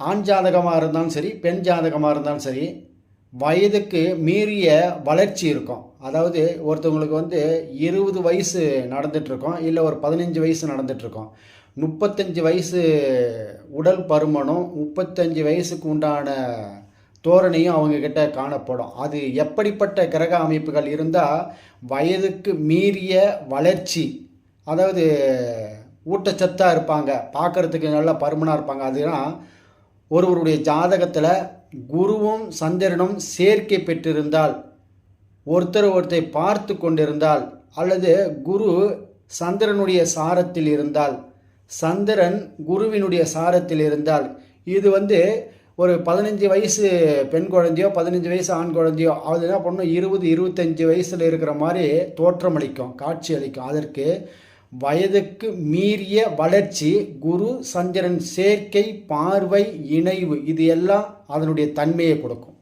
ஆண் ஜாதகமாக இருந்தாலும் சரி பெண் ஜாதகமாக இருந்தாலும் சரி வயதுக்கு மீறிய வளர்ச்சி இருக்கும். அதாவது ஒருத்தவங்களுக்கு வந்து இருபது வயசு நடந்துகிட்ருக்கோம் இல்லை ஒரு பதினஞ்சு வயசு நடந்துகிட்ருக்கோம் முப்பத்தஞ்சு வயசு உடல் பருமனும் முப்பத்தஞ்சு வயசுக்கு உண்டான தோரணையும் அவங்கக்கிட்ட காணப்படும். அது எப்படிப்பட்ட கிரக அமைப்புகள் இருந்தால் வயதுக்கு மீறிய வளர்ச்சி அதாவது ஊட்டச்சத்தாக இருப்பாங்க பார்க்குறதுக்கு நல்லா பருமனாக இருப்பாங்க அதுதான் ஒருவருடைய ஜாதகத்தில் குருவும் சந்திரனும் சேர்க்கை பெற்றிருந்தால் ஒருத்தர் ஒருத்தரை பார்த்து கொண்டிருந்தால் அல்லது குரு சந்திரனுடைய சாரத்தில் இருந்தால் சந்திரன் குருவினுடைய சாரத்தில் இருந்தால் இது வந்து ஒரு பதினஞ்சு வயசு பெண் குழந்தையோ பதினஞ்சு வயசு ஆண் குழந்தையோ அது என்ன பண்ணணும் இருபது இருபத்தஞ்சி வயசில் இருக்கிற மாதிரி தோற்றமளிக்கும் காட்சி அளிக்கும். அதற்கு வயதுக்கு மீறிய வளர்ச்சி குரு சந்திரன் சேர்க்கை பார்வை இணைவு இது எல்லாம் அதனுடைய தன்மையை கொடுக்கும்.